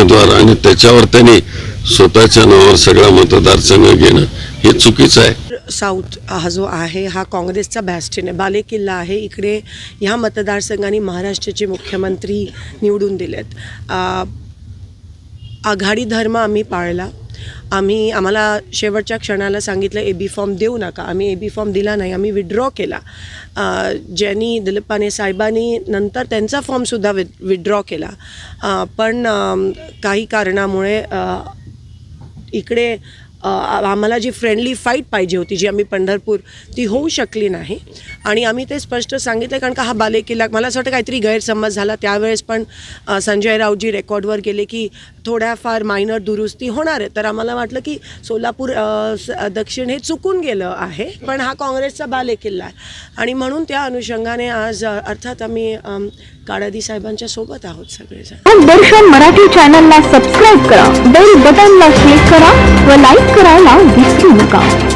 उमेदवार आणि त्याच्यावर त्यांनी स्वतःच्या नावावर सगळा मतदारसंघ घेणं हे चुकीचं आहे. साऊथ हा जो आहे हा काँग्रेसचा बॅस्टिन आहे. बालेकिल्ला आहे. इकडे ह्या मतदारसंघाने महाराष्ट्राचे मुख्यमंत्री निवडून दिलेत. आघाडी धर्म आम्ही पाळला. आम्ही आम्हाला शेवटच्या क्षणाला सांगितलं ए बी फॉर्म देऊ नका. आम्ही ए बी फॉर्म दिला नाही आम्ही विड्रॉ केला. ज्यांनी दिलीपाने साहेबांनी नंतर त्यांचा फॉर्मसुद्धा वि विड्रॉ केला. पण काही कारणामुळे इकडे आम्हाला जी फ्रेंडली फाईट पाहिजे होती जी आम्ही पंढरपूर ती होऊ शकली नाही. आणि आम्ही ते स्पष्ट सांगितलं कारण का हा बालेकिल्ला मला असं वाटतं काहीतरी गैरसमज झाला. त्यावेळेस पण संजय राऊजी रेकॉर्डवर गेले की थोड्याफार मायनर दुरुस्ती होणार आहे. तर आम्हाला वाटलं की सोलापूर दक्षिण हे चुकून गेलं आहे. पण हा काँग्रेसचा बालेकिल्ला आहे. आणि म्हणून त्या अनुषंगाने आज अर्थात आम्ही काळादी साहेबांच्या सोबत आहोत सगळेजण. दर्शन मराठी चॅनलला सबस्क्राईब करा. बेल बटनला क्लिक करा व लाईक करायला विसरू नका.